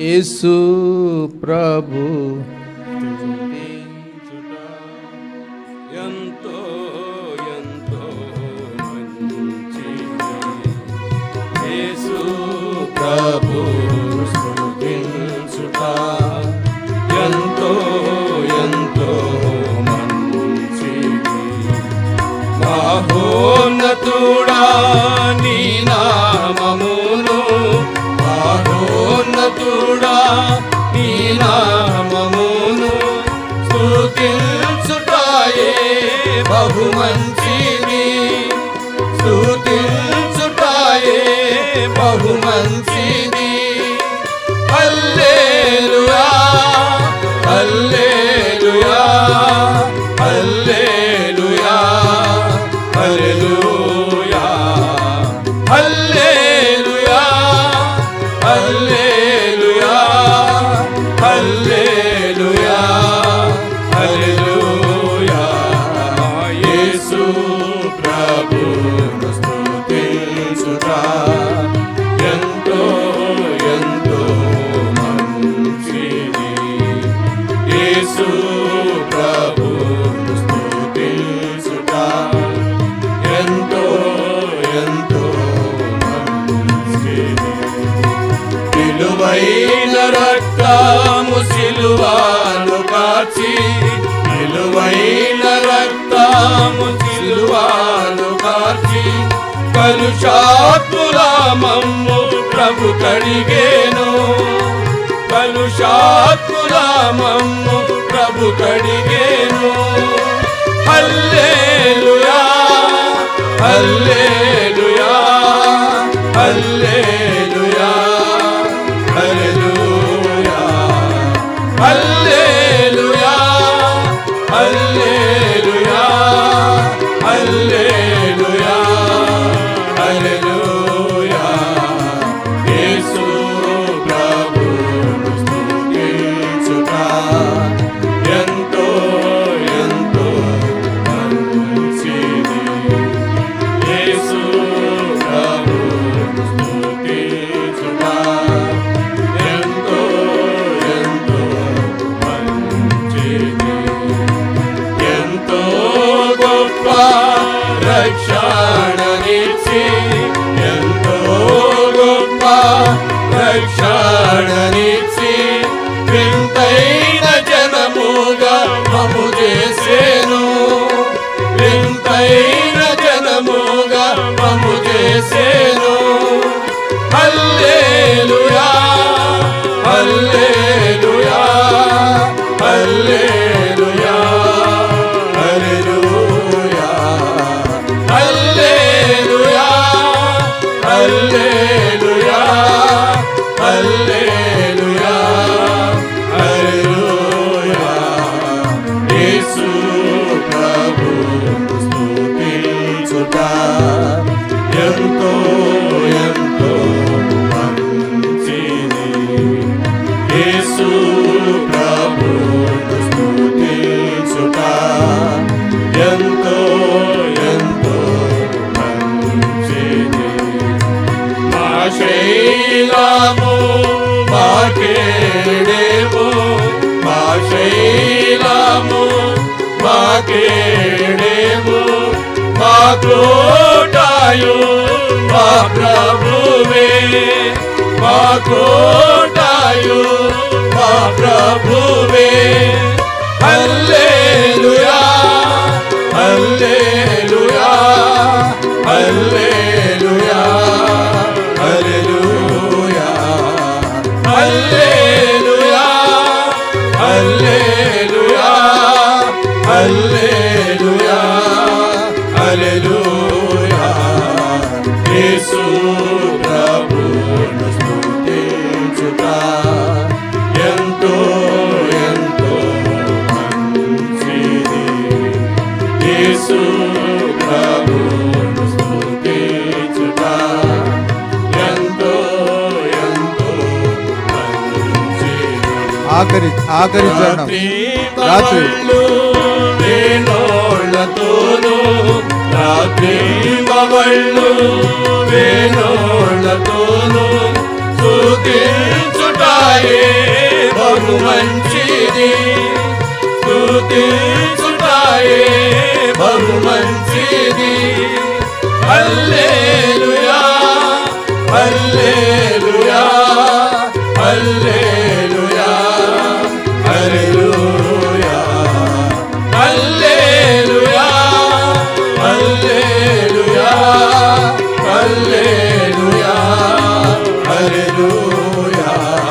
యేసు ప్రభు. ఎంతో ఎంతో మంచి యేసు ప్రభు. మంచిది. హల్లెలూయా హల్లెలూయా హల్లెలూయా. హల్లెలూయా. విలువైన రక్తము సిలువాను కాచి విలువైన రక్తము సిలువాను కాచి కలుషాత్తులామము ప్రభు కడిగేను. కలుషాత్తులామము ప్రభు కడిగే Hallelujah. Hallelujah. शिक्षणने వేడేము మా కోటాయు మా ప్రభువే. మా కోటాయు ఆఖరి ఆఖరి చరణం రాత్రి ప్రేమవళ్ళు వేణోళ్ళతోనూ స్థుతించుటాయే బహు మంచిది. స్థుతించుటాయే బహు మంచిది 야